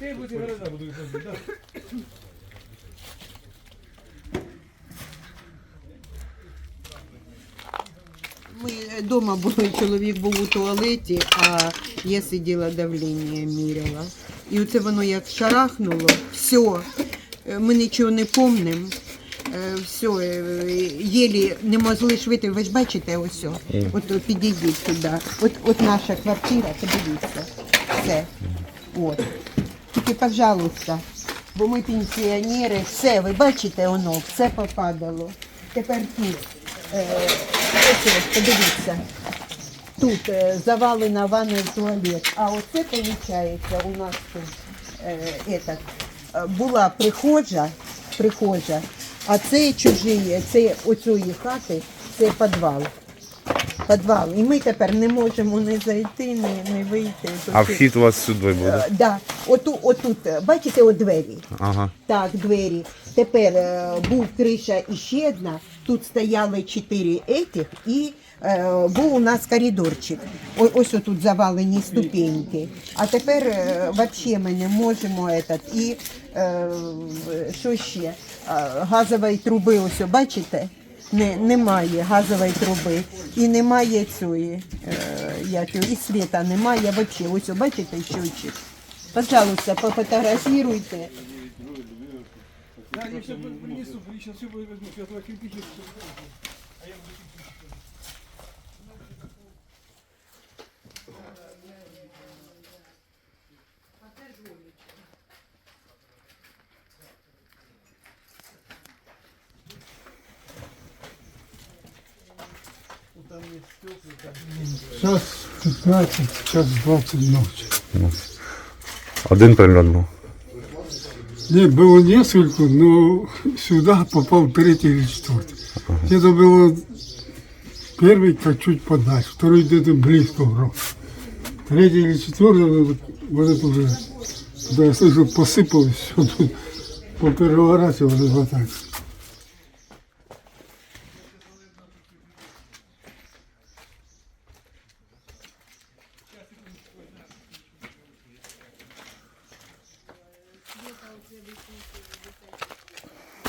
Ти будь города буду ходити, так? Ми вдома були, чоловік був у туалеті, а я сиділа давлення міряла. І оце воно як шарахнуло, все, ми нічого не помнимо. Все, єлі не могли швидко. Ви ж бачите ось. От підійдіть сюди. От, от наша квартира, подивіться. Все. От. Тільки, пожалуйста, бо ми пенсіонери, все, ви бачите, воно, все попадало. Тепер тут. Е, ось, подивіться. Тут е, завалена ванна і туалет. А оце, виходить, у нас тут е, этот, е, була прихожа, прихожа, а це чужі, це оцієї хати, це підвал. Підвал. І ми тепер не можемо не зайти, не, не вийти. А вхід у вас сюди буде? Е, Да. Оту, отут, бачите, от двері. Ага. Так, двері. Тепер е, був криша іще одна. Тут стояли чотири етих і е, був у нас коридорчик. О, ось отут завалені ступеньки. А тепер е, взагалі ми не можемо этот. І е, що ще? Е, газової труби, ось бачите? Не, немає газової труби і немає цієї, е, як і світа немає взагалі. Ось бачите щочик. Пожалуйста, пофотографируйте. Да, я все принесу, сейчас все возьму, я твоя кирпичи. Час 15, час 20 ночи. Один прильот був. Не, было несколько, но сюда попал третий или четвертый. Где-то было первый как чуть подальше, второй где-то близко враг. Третий или четвертый, вот, вот это уже, да, я слышу, посыпалось все тут, попереворачивалось вот так. tinha visto um filme diferente.